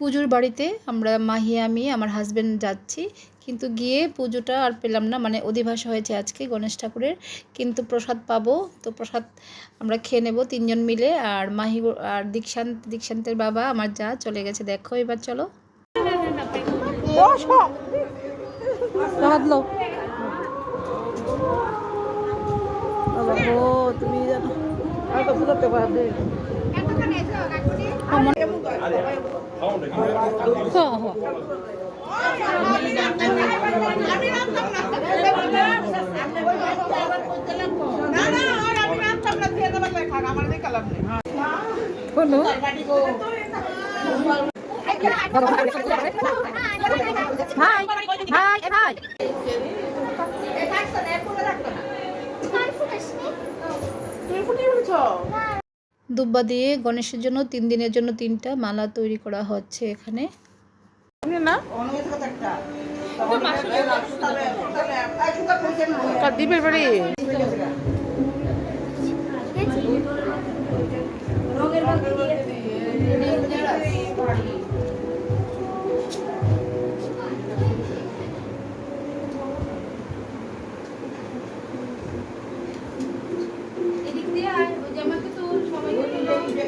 পুজোর বাড়িতে আমরা মাহি আমি আমার হাজব্যান্ড যাচ্ছি। কিন্তু গিয়ে পুজোটা আর পেলাম না মানে অধিবাস হয়েছে আজকে গণেশ ঠাকুরের। কিন্তু প্রসাদ পাবো তো প্রসাদ আমরা খেয়ে নেব তিনজন মিলে। আর মাহি আর দীক্ষান্ত দীক্ষান্তের বাবা আমার যা চলে গেছে দেখো এবার চলো। বাবা ও তুমি জানো বলো হাই হাই হাই দুব্বা দিয়ে গণেশের জন্য তিন দিনের জন্য তিনটা মালা তৈরি করা হচ্ছে এখানে। বাড়ি?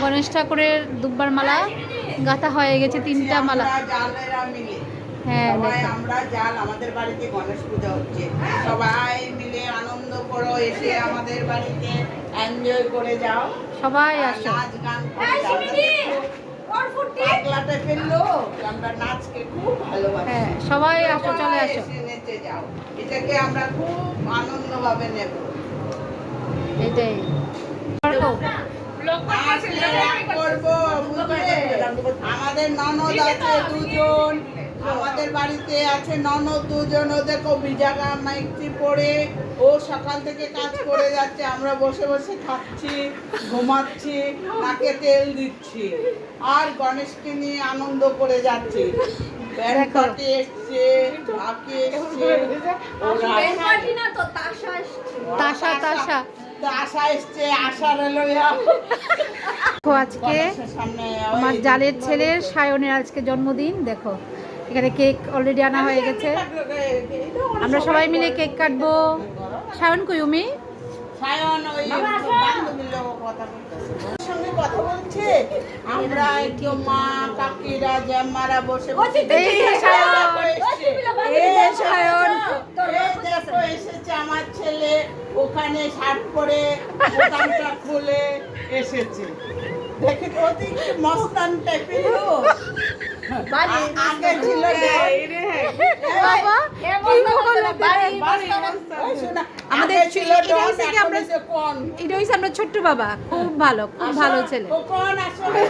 গণেশ ঠাকুরের দুব্বার মালা গাঁথা হয়ে গেছে তিনটা মালা। হ্যাঁ আমরা জাল আমাদের বাড়িতে গণেশ পূজা হচ্ছে। সবাই মিলে আনন্দ করো এসে আমাদের বাড়িতে এনজয় করে যাও। সবাই আসো। নাচ গান করে যাও। পাগলাটা ফেলল আমরা নাচকে খুব ভালোবাসি। সবাই আসো চলে আসো। যাও। এটাকে আমরা খুব আনন্দভাবে নেব। এটাই? আমাদের ননদ আছে দুজন। আমাদের বাড়িতে আছে ননদ দুজন। ও দেখো বিজাগা মাইকটি পরে। ও সকাল থেকে কাজ করে যাচ্ছে। আমরা বসে বসে খাচ্ছি ঘুমাচ্ছি নাকে তেল দিচ্ছি। আর গণেশকে নিয়ে আনন্দ করে যাচ্ছি। এসছে এসছে তাসা তাসা আশা এসছে আজকে আমার জালের ছেলের সায়নের আজকে জন্মদিন দেখো। এখানে কেক অলরেডি আনা হয়ে গেছে। আমরা সবাই মিলে কেক কাটবো। সায়ন কই উমি? আমরা একটু মা কাকিরা বসে এসেছে। আমার ছেলে ওখানে শার্ট পরে বোতামটা খুলে এসেছে। দেখে অতি মস্তান টাইপের। আগে ছিল বাবা কি বলে ওই শোনা, আমাদের ছিল এটা হচ্ছে আমরা- ছোট্ট বাবা। খুব ভালো খুব ভালো ছেলে। ও কোন আসলে?